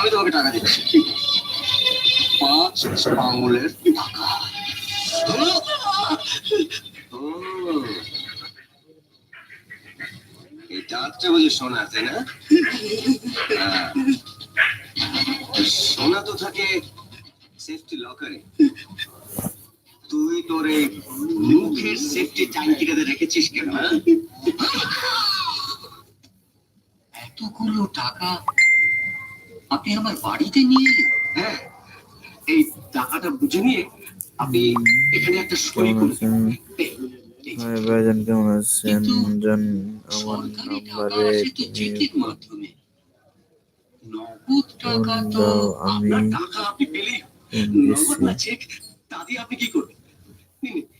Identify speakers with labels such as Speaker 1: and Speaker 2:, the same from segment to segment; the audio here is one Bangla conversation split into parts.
Speaker 1: আমি তোমাকে টাকা দিচ্ছি। পাঁচ আঙুলের টাকা। এটা হচ্ছে সোনা, তাই না? হ্যাঁ। সোনা তো থাকে সেফটি লকারে তুই তোর এই মুখের সেফটি ট্যাঙ্কিটাতে রেখেছিস কেন হ্যাঁ? এতগুলো টাকা আপনি আমার বাড়িতে নিয়ে হ্যাঁ। এই টাকাটা বুঝে নিয়ে আপনি এখানে একটা সই
Speaker 2: কেমন
Speaker 1: করে
Speaker 2: আছেন?
Speaker 1: এই, এই যে।
Speaker 2: হাই ভাইজান কেমন আছেন? জান আমার নাম্বারে
Speaker 1: আসে তো
Speaker 2: তুমি
Speaker 1: চেকের মাধ্যমে। নগদ টাকা তো
Speaker 2: আমি
Speaker 1: টাকা আপনি পেলেই নগদ না চেক তা দিয়ে আপনি কি করবেন?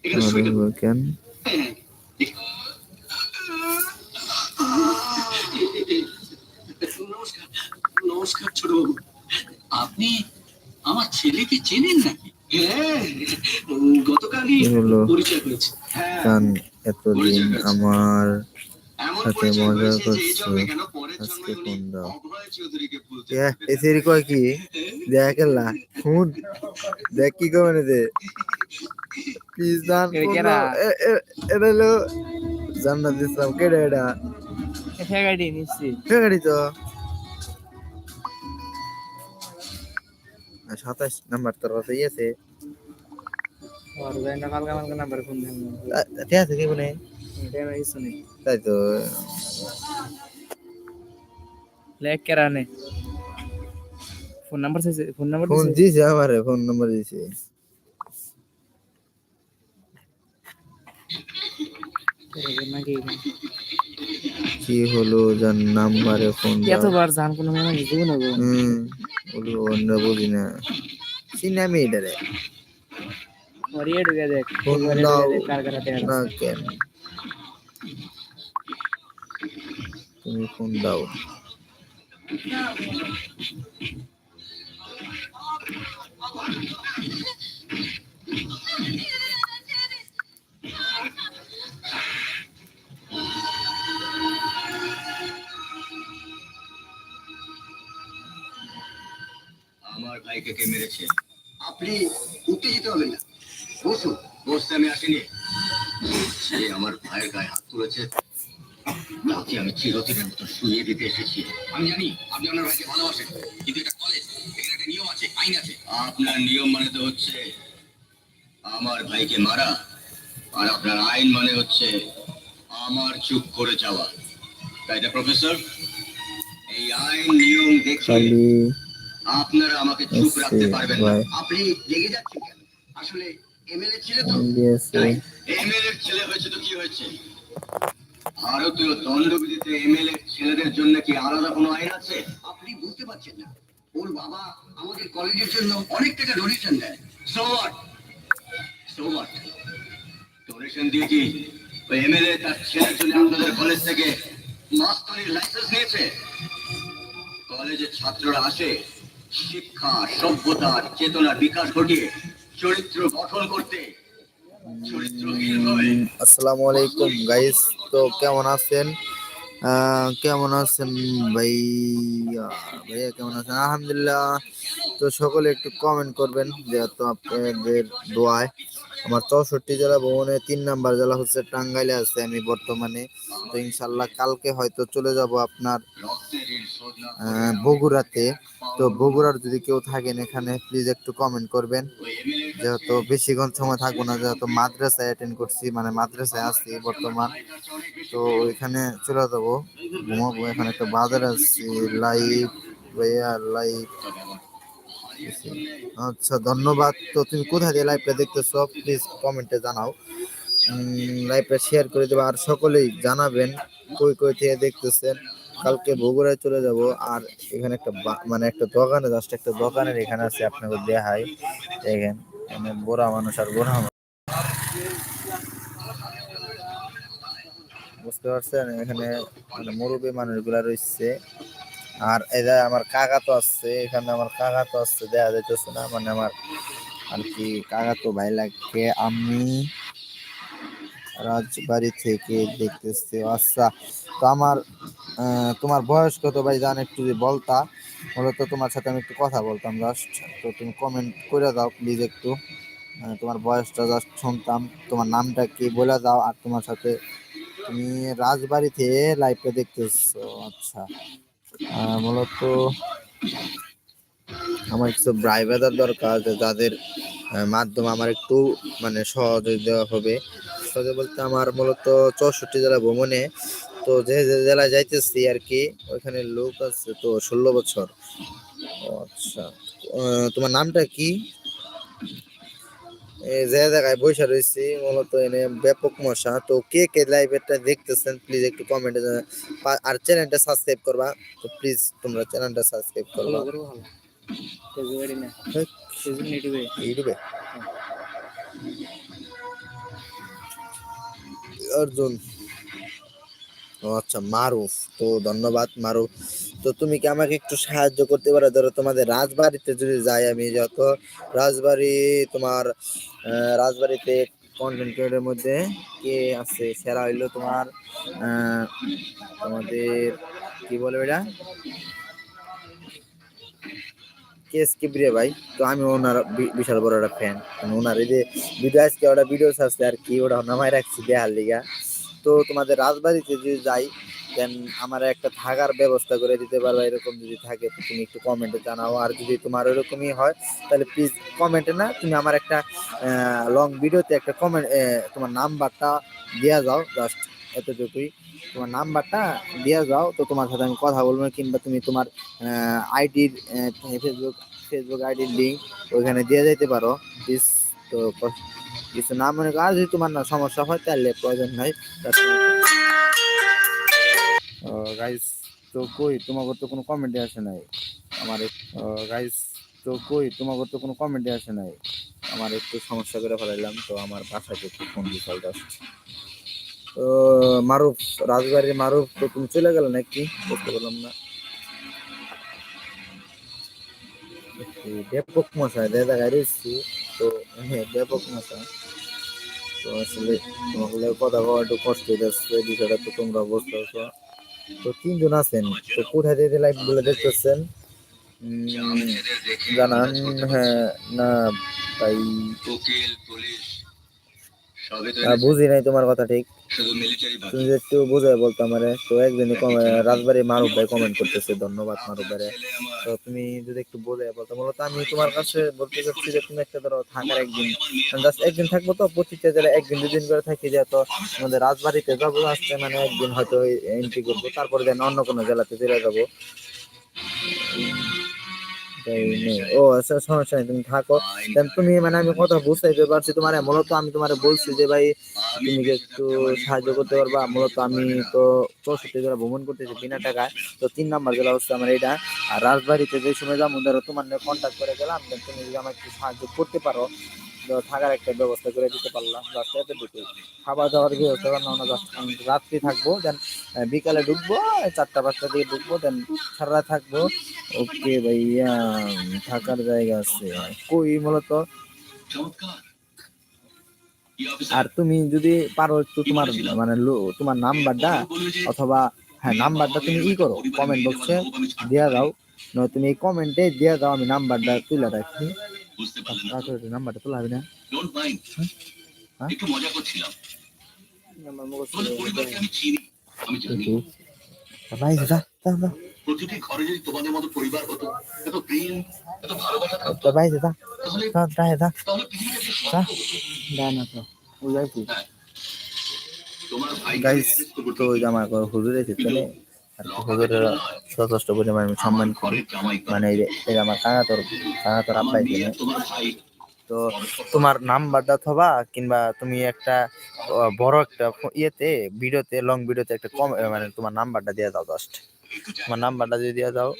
Speaker 1: এখানে
Speaker 2: কেন
Speaker 1: হ্যাঁ, এই- নমস্কার নমস্কার ছোট বাবু। আপনি আমার ছেলেকে চেনেন নাকি? হ্যাঁ গতকালই
Speaker 2: হলো?
Speaker 1: পরিচয় হয়েছে। হ্যাঁ
Speaker 2: এতদিন আমার সাথে মজা করছ।
Speaker 1: কেন
Speaker 2: আজকে ফোন দাও। এসেরি কয় কি? দেখ এলা ফোন দেখ কি কবে না দে। প্লিজ জান
Speaker 3: কেডা?
Speaker 2: এ- এ- এটা হলো জান্নাত ইসলাম কেডা এটা
Speaker 3: ফেগাড়ি নিচ্ছি
Speaker 2: কে গাড়ি তো? সাতাশ নাম্বার তোর কাছে আছে। ঠিক আছে কি বলে তাই তো।
Speaker 3: লেখ কেরা নে ফোন নাম্বার চাইছে ফোন নাম্বার
Speaker 2: ফোন
Speaker 3: দিছে?
Speaker 2: আমারে ফোন নাম্বার দিছে।
Speaker 3: নাকি
Speaker 2: কি হলো যার নাম্বারে ফোন
Speaker 3: এতবার জান কোনো মানে বুঝব না
Speaker 2: হুম বলি অন্য বুঝি না। চিনি আমি এটারে
Speaker 3: মরিয়ে ঢুকে দেখ।
Speaker 2: ফোন দাও। না কেন? তুমি ফোন দাও।
Speaker 1: আমার ভাইকে কে মেরেছে? আপনি উত্তেজিত হবেন না। বসুন। বসতে আমি আসিনি। সে আমার ভাইয়ের গায়ে হাত তুলেছে। তাকে আমি চিরদিনের মতো শুনিয়ে দিতে এসেছি। আমি জানি আপনি আপনার ভাইকে ভালোবাসেন কিন্তু এটা কলেজ এখানে একটা নিয়ম আছে আইন আছে। আপনার নিয়ম মানে তো হচ্ছে আমার ভাইকে মারা আর আপনার আইন মানে হচ্ছে আমার চুপ করে যাওয়া। তাই না প্রফেসর? এই আইন নিয়ম দেখে
Speaker 2: খালি
Speaker 1: আপনারা আমাকে চুপ রাখতে পারবেন না। আপনি রেগে যাচ্ছেন কেন? আসলে এমএলএ ছেলে তো? এমএলএ ছেলে হয়েছে তো কি হয়েছে? ভারতীয় দণ্ডবিধিতে এমএলএ ছেলেদের জন্য কি আলাদা কোনো আইন আছে? আপনি বুঝতে পারছেন না। ওর বাবা আমাদের কলেজের জন্য অনেক টাকা ডোনেশন দেয়। So what so what donation দিয়ে কি ওই এমএলএ তার ছেলের জন্য আপনাদের কলেজ থেকে মাস্টারির লাইসেন্স নিয়েছে? কলেজের ছাত্ররা আসে শিক্ষা সভ্যতা চেতনার বিকাশ ঘটিয়ে চরিত্র গঠন করতে
Speaker 2: আসসালামু আলাইকুম গাইস তো কেমন আছেন? কেমন আছেন ভাইয়া? ভাইয়া কেমন আছেন? আলহামদুলিল্লাহ, তো সকলে একটু কমেন্ট করবেন, যেহেতু আপনাদের দোয়ায়। আমার চৌষট্টি জেলা ভ্রমণে তিন নাম্বার জেলা হচ্ছে টাঙ্গাইলে আছে আমি বর্তমানে। তো ইনশাল্লাহ কালকে হয়তো চলে যাব আপনার বগুড়াতে। তো বগুড়ার যদি কেউ থাকেন এখানে প্লিজ একটু কমেন্ট করবেন। যেহেতু বেশিক্ষণ সময় থাকব না, যেহেতু মাদ্রাসায় অ্যাটেন্ড করছি মানে মাদ্রাসায় আছি বর্তমান। তো ওইখানে চলে যাব, ঘুমাবো। এখানে একটা বাজার আছে লাইভ ভাইয়া লাইভ আচ্ছা ধন্যবাদ। তো তুমি কোথায় দিয়ে লাইভটা দেখতেছো? প্লিজ কমেন্টে জানাও। লাইভটা শেয়ার করে দেবো। আর সকলেই জানাবেন, কই কই থেকে দেখতেছেন? কালকে বগুড়ায় চলে যাব, আর এখানে একটা মানে একটা দোকানে জাস্ট একটা দোকানের এখানে আছে আপনাকে দেখাই। দেখেন মানে বোরা মানুষ আর বোরা মানুষ। বুঝতে পারছেন? এখানে মানে মুরব্বী মানুষগুলা রয়েছে। আর এরা আমার কাকা তো আসছে এখানে আমার কাকা তো আসছে দেখা যাইতেছে না মানে আমার আর কি কাকা তো ভাই লাগে, আমি রাজবাড়ি থেকে দেখতেছে আচ্ছা তো আমার তোমার বয়স কত ভাই? জান একটু যদি বলতা। মূলত তোমার সাথে আমি একটু কথা বলতাম জাস্ট তো তুমি কমেন্ট করে দাও প্লিজ একটু। তোমার বয়সটা জাস্ট শুনতাম, তোমার নামটা কি বলে দাও আর তোমার সাথে তুমি রাজবাড়িতে লাইভটা দেখতেছো আচ্ছা। মূলত আমার কিছু ব্রাইভেদার দরকার যাদের মাধ্যমে আমার একটু মানে সহযোগিতা হবে। সহযোগিতা বলতে আমার মূলত চৌষট্টি জেলা ভ্রমণে তো যে যে জেলায় যাইতেছি আর কি ওইখানে লোক আছে তো ষোলো বছর। আচ্ছা তোমার নামটা কি? যে জায়গায় বসে রয়েছি মূলত এনে ব্যাপক মশা তো কে কে লাইভটা দেখতেছেন প্লিজ একটু কমেন্টে আর চ্যানেলটা সাবস্ক্রাইব করবা তো প্লিজ তোমরা চ্যানেলটা সাবস্ক্রাইব করবা।
Speaker 3: ইউটিউবে।
Speaker 2: অর্জুন। ও আচ্ছা মারুফ তো ধন্যবাদ মারুফ তো তুমি কি আমাকে একটু সাহায্য করতে পারো? ধরো তোমাদের রাজবাড়িতে যদি যাই আমি যত রাজবাড়ি তোমার রাজবাড়িতে কন্টেন্ট মধ্যে কে আছে? সেরা হইল তোমার আহ, তোমাদের কি বলে এটা কেস কিবরিয়া ভাই। তো আমি ওনার বিশাল বড় একটা ফ্যান ওনার এই যে ভিডিও আজকে ওটা ভিডিও ছাড়ছে আর কি, ওটা নামায় রাখছি দেহার লিগা। তো তোমাদের রাজবাড়িতে যদি যাই দেন আমার একটা থাকার ব্যবস্থা করে দিতে পারবা, এরকম যদি থাকে তো তুমি একটু কমেন্টে জানাও। আর যদি তোমার ওরকমই হয়, তাহলে প্লিজ কমেন্টে না, তুমি আমার একটা লং ভিডিওতে একটা কমেন্ট তোমার নাম্বারটা দেওয়া যাও জাস্ট এতটুকুই। তোমার নাম্বারটা দিয়ে যাও, তো তোমার সাথে আমি কথা বলব কিংবা তুমি তোমার আইডির ফেসবুক ফেসবুক আইডির লিঙ্ক ওইখানে দিয়ে যেতে পারো। প্লিজ তো কিছু না মনে করো, আর যদি তোমার না সমস্যা হয় তাহলে প্রয়োজন নাই। গাইস তো কই তোমাকে তো কোনো কমেন্টে আসে নাই। আমার গাইস তো কই তোমাকে তো কোনো কমেন্টে আসে নাই। আমার একটু সমস্যা করে ফেলাইলাম, তো আমার বাসাতে একটু ফোন জাস্ট তো মারুফ, রাজবাড়ির মারুফ তো তুমি চলে গেলে নাকি? বুঝতে পারলাম না। ব্যাপক মশা জায়গায় রয়েছি তো হ্যাঁ ব্যাপক মশা তো আসলে তোমাকে কথা বলা একটু কষ্ট হয়ে যাচ্ছে বিষয়টা তো তোমরা বুঝতে পারছ। তো তিনজন আছেন, তো কোথায় থেকে লাইভ বলে দেখতেছেন? জানান হ্যাঁ না ভাই
Speaker 1: উকিল, পুলিশ।
Speaker 2: বুঝি নাই তোমার কথা ঠিক। তুমি যদি একটু বোঝায় বলতো আমারে তো একদিনই রাজবাড়ি মারুফ ভাই কমেন্ট করতেছে ধন্যবাদ মারুফ ভাই তো তুমি যদি একটু বলে বলতো মূলত আমি তোমার কাছে বলতে চাচ্ছি যে তুমি একটা ধরো থাকার একদিন জাস্ট একদিন থাকব তো প্রতিটা জেলায় একদিন দুদিন করে থাকি যে তো আমাদের রাজবাড়িতে যাব আসতে মানে একদিন হয়তো এন্ট্রি করব তারপরে যেন অন্য কোনো জেলাতে চলে যাব। ও আচ্ছা সমস্যা নেই তুমি থাকো। তুমি মানে আমি কথা বুঝতে পারছি তোমার মূলত আমি তোমার বলছি যে ভাই তুমি কি একটু সাহায্য করতে পারবা মূলত আমি তো চৌষট্টি জেলা ভ্রমণ করতেছি বিনা টাকায়। তো তিন নাম্বার জেলা হচ্ছে আমার এটা আর রাজবাড়িতে যে সময় যাব ধরো তোমার কন্ট্যাক্ট করে গেলাম তুমি যদি আমার একটু সাহায্য করতে পারো থাকার একটা ব্যবস্থা করে দিতে পারলাম। জাস্ট এতটুকু খাবার দাবার ব্যবস্থা করলাম না জাস্ট আমি রাত্রি থাকব দেন বিকালে ঢুকবো চারটা, পাঁচটা দিয়ে ঢুকবো দেন সারা থাকব। ওকে ভাইয়া থাকার জায়গা আছে। কই মূলত
Speaker 1: কি
Speaker 2: আর তুমি যদি পারো একটু তোমার মানে তোমার নাম্বারটা অথবা হ্যাঁ নাম্বারটা তুমি ই করো কমেন্ট বক্সে দেওয়া দাও। নয় তুমি এই কমেন্টে দিয়ে দাও, আমি নাম্বারটা তুলে রাখি।
Speaker 1: বুঝতে পারলেন না
Speaker 2: নাম্বারটা তোলা হবে না।
Speaker 1: ডোন্ট মাইন্ড
Speaker 2: হ্যাঁ?
Speaker 1: একটু মজা করছিলাম।
Speaker 2: নাম্বার মুখস্থ
Speaker 1: তোমাদের পরিবারকে আমি চিনি। আমি জানি।
Speaker 2: ভাই যা যা যা।
Speaker 1: প্রতিটি ঘরে যদি তোমাদের মতো পরিবার হতো এত প্রেম এত ভালোবাসা থাকতো
Speaker 2: ভাই যা যা।
Speaker 1: তাহলে
Speaker 2: যা যা যা।
Speaker 1: তাহলে পৃথিবীটা কি
Speaker 2: যা। না তো। বুঝাইছি
Speaker 1: তোমার ভাই
Speaker 2: গাইস তো আমার হুজুর যথেষ্ট পরিমাণ আমি সম্মান করি। মানে এই আমার কাকাতর কাকাতর আব্বাই তো তোমার নাম্বারটা অথবা কিংবা তুমি একটা বড় একটা ইয়েতে, ভিডিওতে লং ভিডিওতে একটা কম মানে তোমার নাম্বারটা দিয়ে দাও জাস্ট তোমার নাম্বারটা যদি দিয়ে দাও।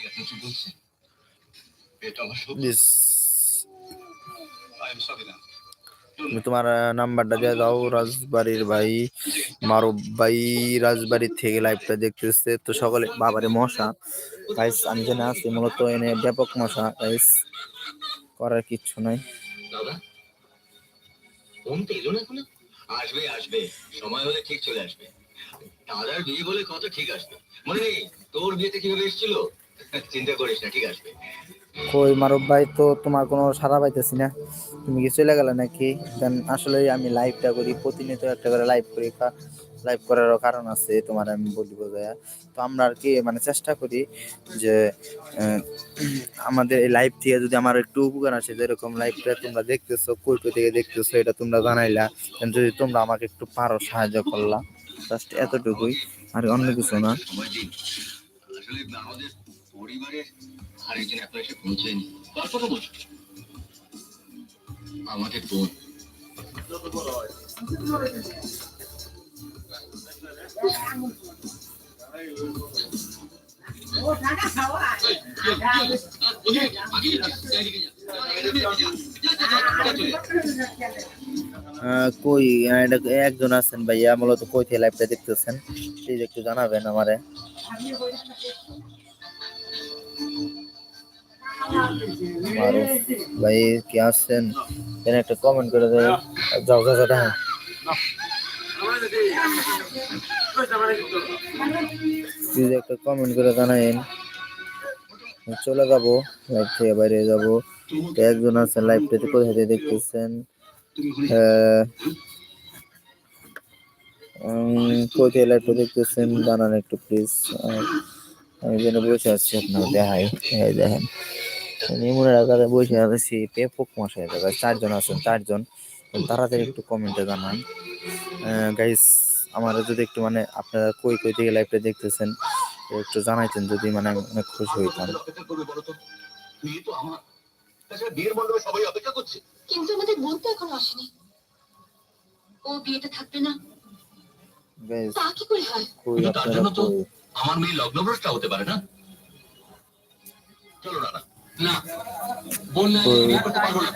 Speaker 2: প্লিজ তুমি তোমার নাম্বারটা দিয়ে দাও। রাজবাড়ির ভাই মারুফ ভাই রাজবাড়ির থেকে লাইভটা দেখতেছে। তো সকলে, বাবারে মশা। গাইস আমি জেনে আছি মূলত এনে ব্যাপক মশা। গাইস করার কিচ্ছু নাই।
Speaker 1: দাদার বিয়ে বলে কত ঠিক আসবে? মনে তোর বিয়েতে কীভাবে এসেছিল? চিন্তা করিস না, ঠিক আসবে।
Speaker 2: কই মারব ভাই, তো তোমার কোনো সারা পাইতেছি না। তুমি কি চলে গেলে নাকি? দেন আসলে আমি লাইভটা করি, প্রতিনিয়ত একটা করে লাইভ করি লাইভ করারও কারণ আছে, তোমার আমি বলি বোঝায় তো আমরা আর কি মানে চেষ্টা করি যে আমাদের এই লাইভ থেকে যদি আমার একটু উপকার আসে, যেরকম লাইভটা তোমরা দেখতেছো, কই কই থেকে দেখতেছো, এটা তোমরা জানাইলা। যদি তোমরা আমাকে একটু পারো সাহায্য করলা জাস্ট এতটুকুই, আর অন্য কিছু না।
Speaker 1: সময় আসলে আমাদের এখন এসে পৌঁছেনি কার কথা বলছো আমাদের বোন।
Speaker 2: কই? এটা একজন আছেন ভাইয়া, মূলত কই থেকে লাইভটা দেখতেছেন প্লিজ একটু জানাবেন আমারে। মারুফ ভাই, কি আসছেন? এখানে একটা কমেন্ট করে দেয়। যাও যাও যাও হ্যাঁ একটা কমেন্ট করে জানাইন। চলে যাব লাইভ থেকে বাইরে যাব। একজন আছেন লাইভটাতে কোথা থেকে দেখতেছেন? কোথায় লাইভটা দেখতেছেন? জানান একটু প্লিজ আমি যেন বসে আছি, আপনার দেখাই। দেখেন। নিমুনের আকারে বসে আছি মশাই জায়গায় চারজন আছেন চারজন। তাড়াতাড়ি একটু কমেন্টে জানান। গাইস আমার যদি একটু মানে আপনারা কই কই থেকে লাইভটা দেখতেছেন একটু জানাইতেন যদি মানে আমি অনেক খুশি হইতাম।
Speaker 1: আমার তাছাড়া বিয়ের মণ্ডপে সবাই অপেক্ষা করছে
Speaker 4: কিন্তু আমাদের বোন তো এখনও আসেনি। ও বিয়েতে থাকবে না।
Speaker 2: গাইস
Speaker 4: তা কি করে হয়?
Speaker 1: তার জন্য তো- আমার মেয়ে লগ্নভ্রষ্টা হতে পারে না। চলো না না। বোন না
Speaker 2: তো-
Speaker 1: বিয়ে করতে পারব না।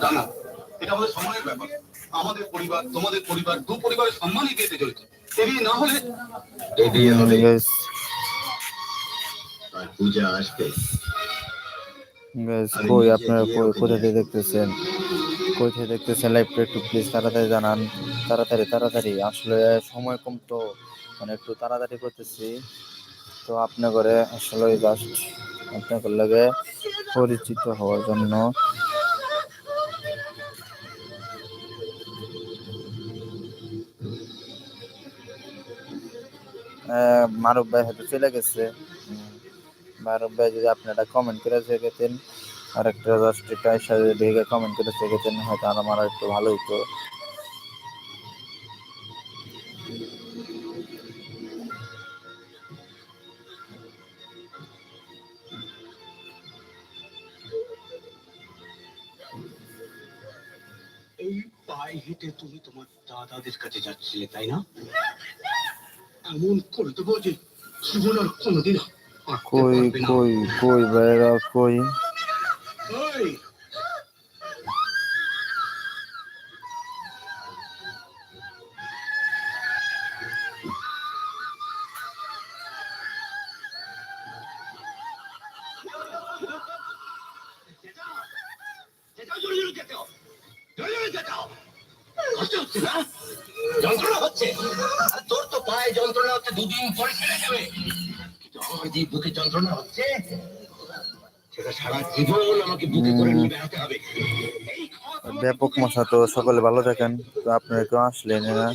Speaker 1: দাদা এটা আমাদের সম্মানের ব্যাপার। আমাদের পরিবার তোমাদের পরিবার দু পরিবারের সম্মানই বিয়েতে জড়িত এ না হলে এই বিয়ে আর পূজা আসবে।
Speaker 2: কই আপনারা কোথা থেকে দেখতেছেন? কই থেকে দেখতেছেন লাইভটা একটু প্লিজ তাড়াতাড়ি জানান। তাড়াতাড়ি তাড়াতাড়ি। আসলে সময় কম তো। মানে একটু তাড়াতাড়ি করতেছি। তো আপনার করে আসলে জাস্ট আপনার লাগে পরিচিত হওয়ার জন্য মারুফ ভাই হয়তো চলে গেছে। মারুফ ভাই যদি আপনারা কমেন্ট করে যেতেন আর একটা সাথে ভেগে কমেন্ট করে যেতেন হয়তো আমার একটু ভালো হতো
Speaker 1: হেঁটে তুমি তোমার দাদাদের কাছে যাচ্ছিলে তাই না এমন করে দেবো যে জীবন আর কোনোদিন হাঁটতে
Speaker 2: কই
Speaker 1: পারবে না।
Speaker 2: কই কই ভাইরা কই
Speaker 1: ওই, যেটাও যে বুকে যন্ত্রণা হচ্ছে সেটা সারা জীবন আমাকে বুকে করে নিয়ে বেড়াতে হবে। এই খাওয়া দাওয়া
Speaker 2: ব্যাপক মশা তো সকলে ভালো থাকেন। তো আপনারা কেউ আসলেন না।